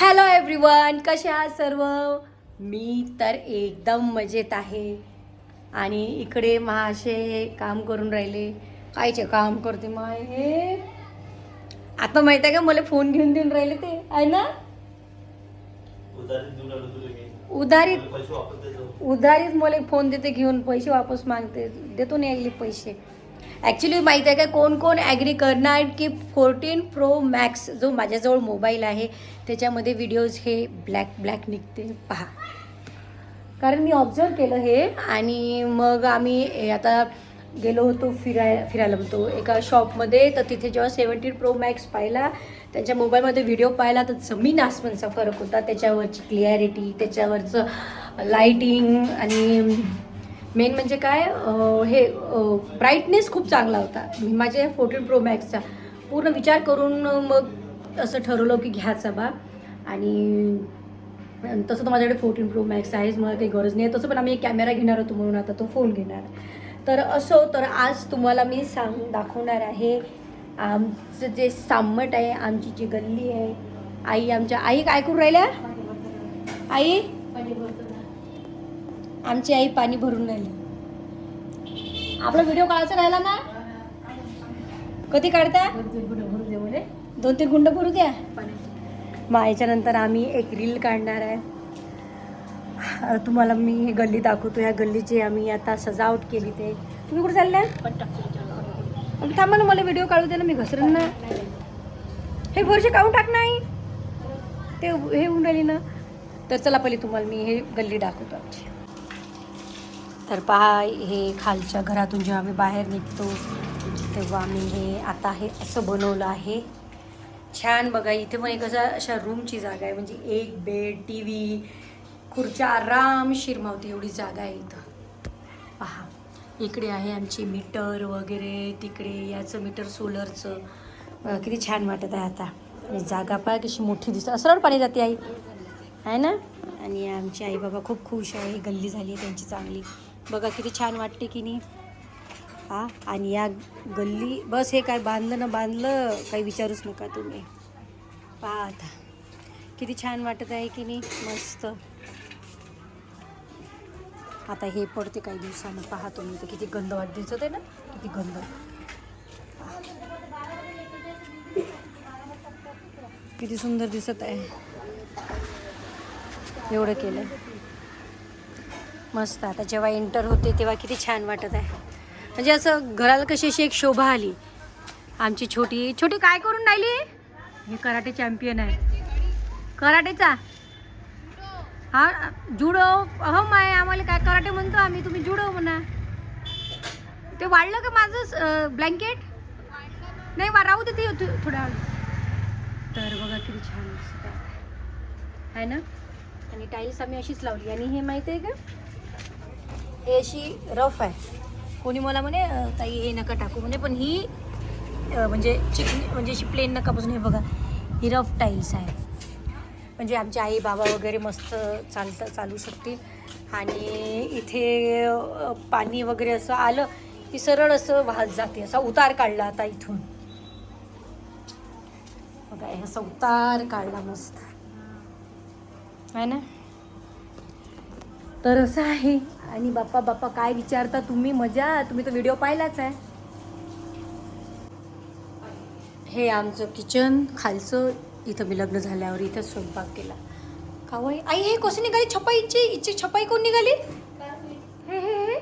Hello everyone कसे आहात सर्व? मी तर एकदम मजेत आहे. आणि इकडे महाशे काम करून राहिले. कायचे काम करते माय. हे आता माहीत आहे का मला फोन घेऊन देऊन राहिले ते? आहे ना? मी. उधारीत? उधारीच मला फोन देते घेऊन पैसे वापस मागते. देतो नाही पैसे. ॲक्च्युली माहीत आहे का कोण कोण ॲग्री करणार की फोर्टीन प्रो मॅक्स जो माझ्याजवळ मोबाईल आहे त्याच्यामध्ये व्हिडिओज हे ब्लॅक ब्लॅक निघते. पहा. कारण मी ऑब्झर्व केलं हे आणि मग आम्ही आता गेलो होतो फिराय फिरायला. म्हणतो एका शॉपमध्ये तर तिथे जेव्हा सेवन्टीन प्रो मॅक्स पाहिला त्यांच्या मोबाईलमध्ये व्हिडिओ पाहिला तर जमीन आसमानचा फरक होता. त्याच्यावरची क्लिॲरिटी त्याच्यावरचं लाईटिंग आणि मेन म्हणजे काय हे ब्राईटनेस खूप चांगला होता. मी माझ्या फोर्टीन प्रो मॅक्सचा पूर्ण विचार करून मग असं ठरवलं की घ्यायचा बा. आणि तसं तर माझ्याकडे फोर्टीन प्रो मॅक्स आहेच मला काही गरज नाही. तसं पण आम्ही एक कॅमेरा घेणार होतो म्हणून आता तो फोन घेणार. तर असो तर आज तुम्हाला मी सांग दाखवणार आहे आमचं जे सामट आहे आमची जी गल्ली आहे आई आमच्या आई काय करून राहिल्या? आई? आमची आई पाणी भरून राहिली. आपला व्हिडिओ काढायचा राहिला ना? कधी काढता? दोन तीन गुंड भरू द्या. मग याच्यानंतर आम्ही एक रील काढणार आहे. तुम्हाला मी हे गल्ली दाखवतो. ह्या गल्लीची आम्ही आता सजावट केली ते. तुम्ही कुठे चालल्या थांबा ना मला व्हिडिओ काढू दे ना मी घसरण ना. हे वर्ष काढून टाक नाही ते हे होऊन राहिली ना. तर चला पहिले तुम्हाला मी हे गल्ली दाखवतो आमची. तर पहा हे खालच्या घरातून जेव्हा आम्ही बाहेर निघतो तेव्हा आम्ही हे आता हे असं बनवलं आहे. छान बघा इथे पण एक असं अशा रूमची जागा आहे. म्हणजे एक बेड टी व्ही खुर्च्या आराम शिरमावती एवढी जागा आहे इथं. पहा इकडे आहे आमची मीटर वगैरे तिकडे याचं मीटर सोलरचं किती छान वाटत आहे आता. आणि जागा पहा कशी मोठी दिसते. सरळ पाणी जाते आई. आहे ना? आणि आमची आई बाबा खूप खुश आहे. गल्ली झाली आहे त्यांची चांगली. बघा किती छान वाटते की नाही. हा आणि या गल्ली बस हे काय बांधलं ना बांधलं काही विचारूच नका तुम्ही. पहा आता. किती छान वाटत आहे की नाही मस्त. आता हे पडते काही दिवसानं पहा तुम्ही तर किती गंध वाट दिसत आहे ना किती गंध. किती सुंदर दिसत आहे. एवढं केलं मस्त. आता जेव्हा एंटर होते तेव्हा किती छान वाटत आहे. म्हणजे असं घराला कशी अशी एक शोभा आली. आमची छोटी छोटी काय करून राहिली? हे कराटे चॅम्पियन आहे. कराटेचा? हा जुडो हो माय आम्हाला काय कराटे म्हणतो आम्ही? तुम्ही जुडो म्हणा. ते वाढलं का माझं ब्लँकेट नाही वा राहू दे ते थो- तर बघा किती छान दिसत आहे. आहे ना? आणि टाईल्स आम्ही अशीच लावली. आणि हे माहिती आहे का? हे अशी रफ आहे. कोणी मला म्हणे ताई हे नका टाकू म्हणे. पण ही म्हणजे चिकनी म्हणजे अशी प्लेन नका बसून हे बघा ही रफ टाईल्स आहे. म्हणजे आमचे आई बाबा वगैरे मस्त चालतं चालू शकतील. आणि इथे पाणी वगैरे असं आलं की सरळ असं वाहत जाते. असा उतार काढला आता इथून. बघा असा उतार काढला मस्त. आहे ना? तर असं आहे. आणि बाप्पा बाप्पा काय विचारता तुम्ही? मजा तुम्ही तर व्हिडिओ पाहिलाच आहे. हे आमचं किचन खालचं इथं मी लग्न झाल्यावर इथं स्वयंपाक केला. कावाई आई हे कशी निघाली? छपाईची? इची छपाई कोण निघाली? हे हे हे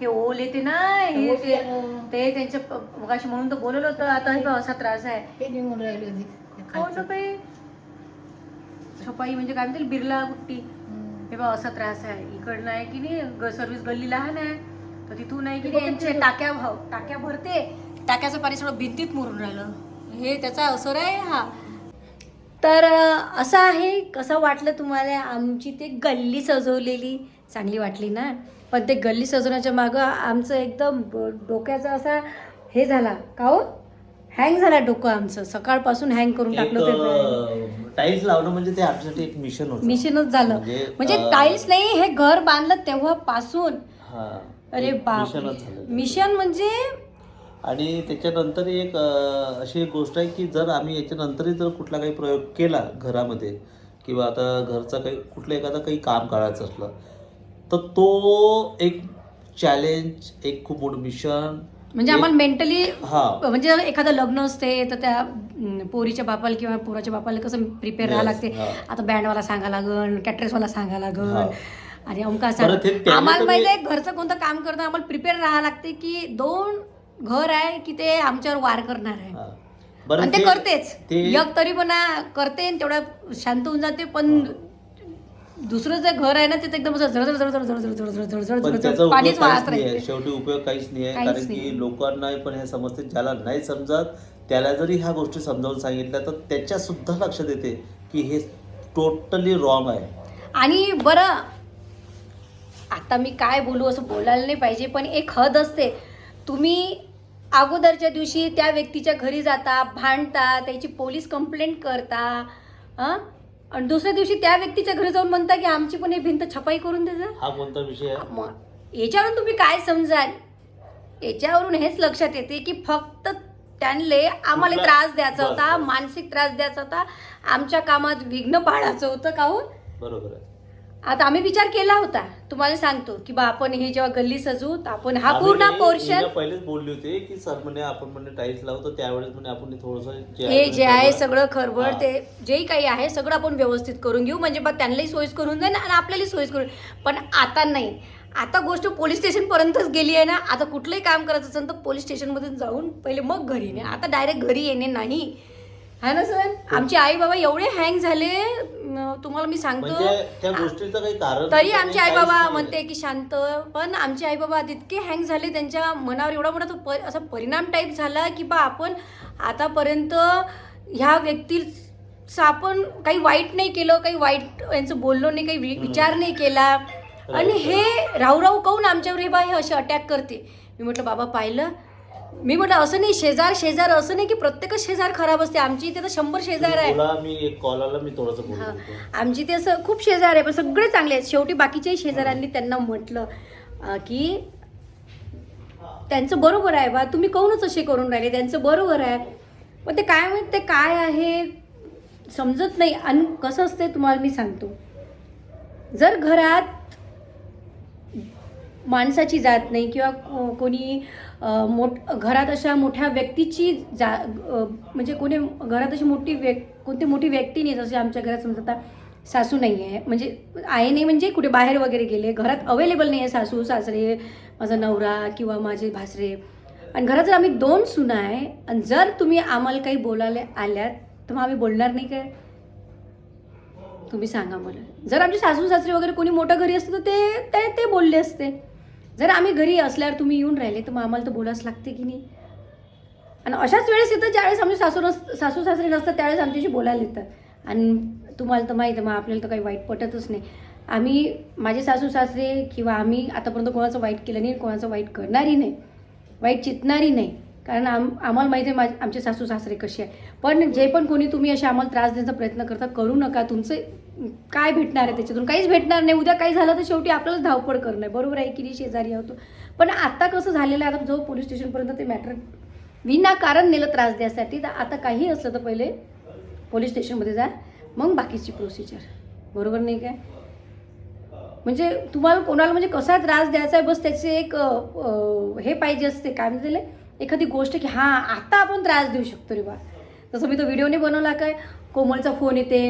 हे ओल येते ना हे ते ते त्यांच्या मगाशी म्हणून तर बोलवलं होतं. आता हे असा त्रास आहे. कोण छपाई म्हणजे काय म्हणतील बिर्ला बुट्टी. हे बघ असा त्रास आहे. इकडनं आहे की नाही सर्व्हिस गल्ली लहान आहे. तर तिथून आहे की नाही यांचे टाक्या भाव टाक्या भरते. टाक्याचं पाणी सगळं भिंतीत मुरून राहिलं. हे त्याचा असर आहे हा. तर असं आहे कसं वाटलं तुम्हाला? आमची ते गल्ली सजवलेली. चांगली वाटली ना? पण ते गल्ली सजवण्याच्या मागं आमचं एकदम ब- डोक्याचा असा हे झाला. का हो? हँग झाला डोकं आमचं. सकाळपासून हँग करून टाकलं ते टाईल्स लावणं म्हणजे ते आमच्यासाठी एक मिशन होतं. मिशनच झालं. म्हणजे, म्हणजे टाईल्स नाही हे घर बांधलं तेव्हापासून. अरे बाप मिशन म्हणजे आणि त्याच्यानंतर एक अशी एक गोष्ट आहे की जर आम्ही याच्यानंतरही जर कुठला काही प्रयोग केला घरामध्ये किंवा आता घरचं काही कुठलं एखादं काही काम काढायचं असलं तर तो एक चॅलेंज एक खूप मोठं मिशन म्हणजे आम्हाला मेंटली हा म्हणजे एखादं लग्न असते तर त्या अं, पोरीच्या बापाला किंवा पोराच्या बापाला कसं प्रिपेअर राहावं Yes, लागते हा. आता बँडवाला सांगा लागल कॅटरेसवाला सांगा लागल हा. आणि अमका सांग त्याने आम्हाला तुम्ही- माहिती आहे घरचं कोणतं काम करतं आम्हाला प्रिपेअर राहावं लागते की दोन घर आहे की ते आमच्यावर वार करणार आहे हा. बरं आणि ते करतेच ते एक तरी पण करते आणि तेवढा शांत होऊन जाते पण दुसरं जे घर आहे ना ते तर एकदम असं पण उपयोग पाणीच काहीच नाही. आहे. शेवटी उपयोग काहीच नाही आहे. काहीच कारण नाही. की लोकांना पण हे समजते. ज्याला नाही समजत त्याला जरी ह्या गोष्टी समजावून सांगितल्या तर त्याच्या सुद्धा लक्षात येते की हे टोटली रॉंग आहे. आणि बरं आता मी काय बोलू असं बोलायला नाही पाहिजे पण एक हद असते. तुम्ही अगोदरच्या दिवशी त्या व्यक्तीच्या घरी जाता भांडता त्याची पोलीस कंप्लेंट करता हं? आणि दुसऱ्या दिवशी त्या व्यक्तीच्या घरी जाऊन म्हणता की आमची पण हे भिंत छपाई करून द्यायचं हा कोणता विषय आहे? मग याच्यावरून तुम्ही काय समजाल? याच्यावरून हेच लक्षात येते की फक्त त्यांले आम्हाला कुठला- त्रास द्यायचा बस, होता बस. मानसिक त्रास द्यायचा होता आमच्या कामात विघ्न पाडायचं होतं का हो बरोबर आहे. आता आम्ही विचार केला होता. तुम्हाला सांगतो की बा आपण हे जेव्हा गल्ली सजू तर आपण हा पूर्ण पोर्शन पहिलेच बोलली होती की सर म्हणे आपण म्हणे टाईल्स लावतो त्यावेळेस म्हणे आपण थोडस हे जे आहे सगळं खरबड ते जेही काही आहे सगळं आपण व्यवस्थित करून घेऊ. म्हणजे बा त्यांनाही सोयीस करून जाईल आणि आपल्यालाही सोयीस करून. पण आता नाही. आता गोष्ट पोलीस स्टेशनपर्यंतच गेली आहे ना. आता कुठलंही काम करायचं असेल तर पोलीस स्टेशनमधून जाऊन पहिले मग घरी येणे. आता डायरेक्ट घरी येणे नाही. है ना सर? आमचे आई बाबा एवढे हँग झाले तुम्हाला मी सांगतो म्हणजे त्या गोष्टीचं काही कारण तरी नाही, आमचे आई काहीच बाबा नाही. म्हणते की शांत पण आमचे आई बाबा इतके हँग झाले त्यांच्या मनावर एवढा मोठा तो प- असा परिणाम टाईप झाला की बा आपण आतापर्यंत ह्या व्यक्तीचा आपण काही वाईट नाही केलं काही वाईट यांचं बोललो नाही काही वि- विचार नाही केला. आणि हे राहू राहू काहून आमच्यावर हे बा हे असे अटॅक करते? मी म्हटलं बाबा पाहिलं मी म्हटलं असं नाही शेजार शेजार असं नाही की प्रत्येकच शेजार खराब असते. आमची इथे तर शंभर शेजार आहे. बोला मी एक कॉल आला मी थोडस हा. आमची ते असं खूप शेजार आहे पण सगळे चांगले आहेत. शेवटी बाकीच्याही शेजाऱ्यांनी त्यांना म्हटलं अं, की त्यांचं बरोबर आहे बा तुम्ही काहूनच असे करून राहिले? त्यांचं बरोबर आहे. पण ते काय माहीत ते काय आहे? समजत नाही. आणि कसं असते तुम्हाला मी सांगतो. जर घरात माणसाची जात नाही किंवा कोणी मोठ घरात अशा मोठ्या व्यक्तीची जा म्हणजे कोणी घरात अशी मोठी व्यक् कोणती मोठी व्यक्ती नाही जसे आमच्या घरात समजा आता सासू नाही आहे. म्हणजे आहे नाही म्हणजे कुठे बाहेर वगैरे गेले घरात अवेलेबल नाही आहे सासू सासरे माझा नवरा किंवा माझे भासरे. आणि घरात जर आम्ही दोन सुना आहे आणि जर तुम्ही आम्हाला काही बोलायला आल्यात तर मग आम्ही बोलणार नाही काय? तुम्ही सांगा मला. जर आमचे सासू सासरे वगैरे कोणी मोठं घरी असतं तर ते ते ते बोलले असते. जर आम्ही घरी असल्यावर तुम्ही येऊन राहिले तर मग आम्हाला तर बोलावंच लागते की नाही? आणि अशाच वेळेस येतं ज्यावेळेस आमचे सासू नस सासू सासरे नसतात त्यावेळेस आमच्याशी बोलायला येतात. आणि तुम्हाला तर माहीत आहे मग आपल्याला तर काही वाईट पटतच नाही. आम्ही माझे सासू सासरे किंवा आम्ही आतापर्यंत कोणाचं वाईट केलं नाही कोणाचं वाईट करणारही नाही. वाईट चितणारही नाही. कारण आम आम्हाला माहिती आहे माझे आमचे सासू सासरे कसे आहे पण जे पण कोणी तुम्ही असे आम्हाला त्रास देण्याचा प्रयत्न करता करू नका. तुमचं काय भेटणार आहे त्याच्यातून? काहीच भेटणार नाही. उद्या काही झालं तर शेवटी आपल्यालाच धावपळ करणं आहे बरोबर आहे की नाही? शेजारी होतो पण आता कसं झालेलं आहे आता जो पोलीस स्टेशनपर्यंत ते मॅटर विनाकारण नेलं त्रास द्यासाठी तर आता काही असलं तर पहिले पोलीस स्टेशनमध्ये जा. मग बाकीची प्रोसिजर बरोबर नाही काय? म्हणजे तुम्हाला कोणाला म्हणजे कसा त्रास द्यायचा आहे? बस त्याचे एक हे पाहिजे असते. काय म्हणजे एखादी गोष्ट की हां आता आपण त्रास देऊ शकतो रे बा. जसं मी तो व्हिडिओने बनवला काय? कोमलचा फोन येते.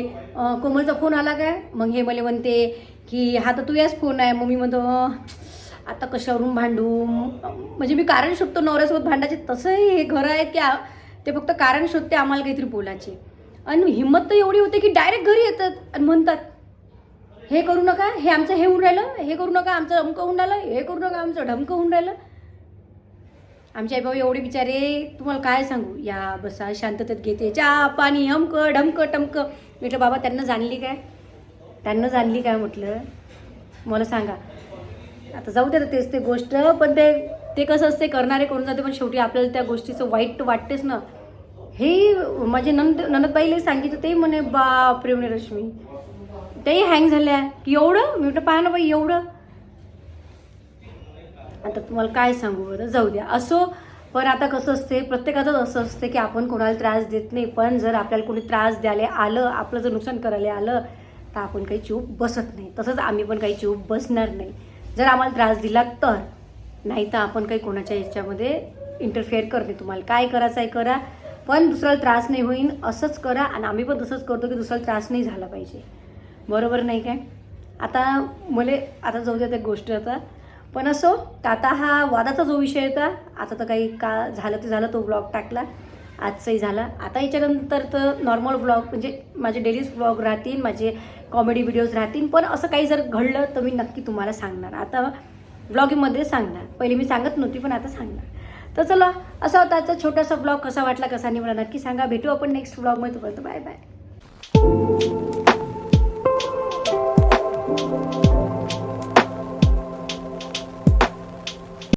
कोमलचा फोन आला काय? मग हे मला म्हणते की हा तर तू याच फोन आहे. मग मी म्हणतो आता कशावरून भांडू? म्हणजे मी कारण शोधतो नवऱ्यासोबत भांडायचे. तसंही हे घरं आहे की ते फक्त कारण शोधते आम्हाला काहीतरी बोलायचे. आणि हिंमत तर एवढी होते की डायरेक्ट घरी येतात आणि म्हणतात हे करू नका हे आमचं हे होऊन राहिलं हे करू नका आमचं अमकं होऊन राहिलं हे करू नका आमचं ढमकं होऊन राहिलं. आमचे आई बाबा एवढे बिचारे तुम्हाला काय सांगू? या बसा शांततेत घेते. चहा पाणी हमक ढमकं टमकं. म्हटलं बाबा त्यांना जाणली काय? त्यांना जाणली काय? म्हटलं मला सांगा. आता जाऊ दे तेच ते गोष्ट पण ते ते कसं असते करणारे करून जाते पण शेवटी आपल्याला त्या गोष्टीचं वाईट वाटतेच ना. हे माझे नंद ननदबाईले सांगितलं ते म्हणे बाप रे म्हणे रश्मी तेही हँग झाल्या. की एवढं? मी म्हटलं पाहा ना बाई एवढं. आता तुम्हाला काय सांगू बरं? जाऊ द्या. असो पण आता कसं असते प्रत्येकाचंच असं असते की आपण कोणाला त्रास देत नाही पण जर आपल्याला कोणी त्रास द्यायला आलं आपलं जर नुकसान करायला आलं तर आपण काही चूप बसत नाही. तसंच आम्ही पण काही चूप बसणार नाही. जर आम्हाला त्रास दिला तर नाही तर आपण काही कोणाच्या याच्यामध्ये इंटरफेअर करते तुम्हाला काय करायचं आहे करा पण दुसऱ्याला त्रास नाही होईन असंच करा. आणि आम्ही पण तसंच करतो की दुसऱ्याला त्रास नाही झाला पाहिजे. बरोबर नाही काय? आता मला आता जाऊ द्या त्या गोष्टी आता. पण असो तर आता हा वादाचा जो विषय होता आता तर काही का झालं ते झालं तो ब्लॉग टाकला आजचाही झाला. आता याच्यानंतर तर नॉर्मल ब्लॉग म्हणजे माझे डेलीज ब्लॉग राहतील माझे कॉमेडी व्हिडिओज राहतील पण असं काही जर घडलं तर मी नक्की तुम्हाला सांगणार. आता ब्लॉगिंगमध्ये सांगणार. पहिले मी सांगत नव्हती पण आता सांगणार. तर चला असा होता आजचा छोटासा ब्लॉग कसा वाटला कसा नाही मला नक्की सांगा. भेटू आपण नेक्स्ट ब्लॉगमध्ये तोपर्यंत बाय बाय